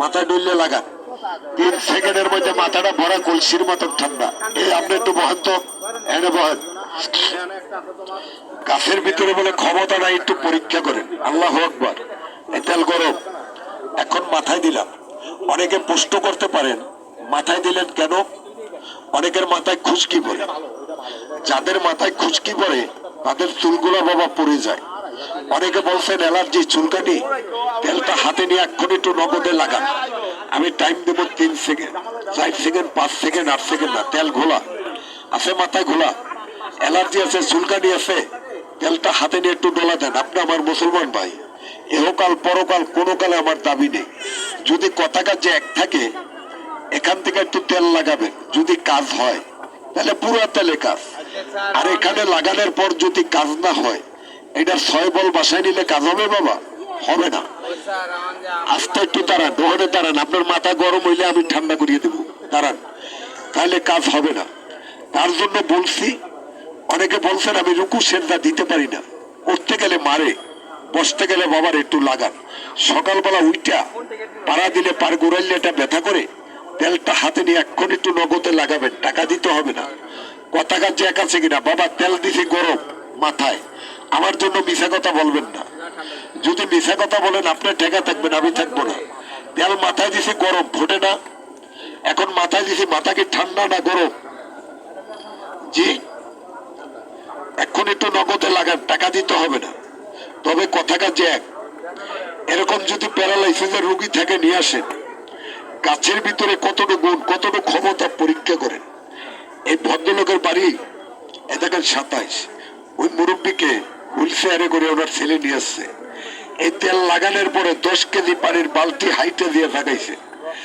মাথায় ডললে লাগান তিন সেকেন্ডের মধ্যে মাথাটা ভরা কলসির মতন ঠান্ডা। এই, আপনি একটু বহান তো। এনে বহান গাছের ভিতরে বলে ক্ষমতা নাই, একটু পরীক্ষা করেন। আল্লাহ আকবার। তেল গরম। এখন মাথায় দিলাম। অনেকে পুষ্ট করতে পারেন, মাথায় দিলেন কেন? অনেকের মাথায় খুশকি পড়ে। যাদের মাথায় খুশকি পড়ে, তাদের চুলগুলো বাবা পড়ে যায়। অনেকে বলছেন অ্যালার্জি, চুলকানি। তেলটা হাতে নিয়ে এক্ষণ একটু নগদে লাগান। আমি টাইম দেবো তিন সেকেন্ড চার সেকেন্ড পাঁচ সেকেন্ড আট সেকেন্ড না, তেল ঘোলা। আছে মাথায় ঘোলা। অ্যালার্জি আছে, চুলকানি আছে, তেলটা হাতে নিয়ে একটু ডোলা দেন। আপনি আমার মুসলমান ভাই, এহকাল, পরকাল, কোনো কালে আমার দাবি নেই। যদি কথা কাজে এক থাকে, এখান থেকে একটু তেল লাগাবেন। যদি কাজ হয়, তাহলে পুরো তেলে কাজ। আর এখানে লাগানোর পর যদি কাজ না হয় এটা ছয় বল বাসায় নিলে কাজ হবে বাবা? হবে না। আস্তে একটু দাঁড়ান, দোকানে দাঁড়ান, আপনার মাথা গরম হইলে আমি ঠান্ডা করিয়ে দেবো। দাঁড়ান, তাহলে কাজ হবে না। তার জন্য বলছি, অনেকে বলছেন, আমি রুকু সেদ্ধা দিতে পারি না। উঠতে গেলে মারে, বসতে গেলে বাবার একটু লাগান। সকালবেলা উইটা, পাড়া দিলে পার গোড়াইলে এটা ব্যথা করে। তেলটা হাতে নিয়ে এক্ষণ একটু নগদে লাগাবেন, টাকা দিতে হবে না। কথা কাজ এক আছে কিনা? বাবা, তেল দিছে গরম, মাথায়। আমার জন্য মিশা কথা বলবেন না। যদি মিশা কথা বলেন আপনি ঠেকা থাকবেন, আমি থাকব না। তেল মাথায় দিছে গরম, ফোটে না। এখন মাথায় দিছি মাথা কি ঠান্ডা না গরম। জি এখন একটু নগদে লাগান, টাকা দিতে হবে না। তবে কথা কাজে এক। এরকম যদি প্যারালাইসিসের রুগী থেকে, নিয়ে আসেন। গাছের ভিতরে কতটুকু গুণ কতটুকু ক্ষমতা পরীক্ষা করেন। এই ভদ্রলোকের বাড়ি, এ দেখেন সাতাইশ। ওই মুরব্বীকে চেয়ারে করে ওনার ছেলে নিয়ে আসছে। এই তেল লাগানোর পরে দশ কেজি পানির বালতি হাইটে দিয়ে থাকাইছে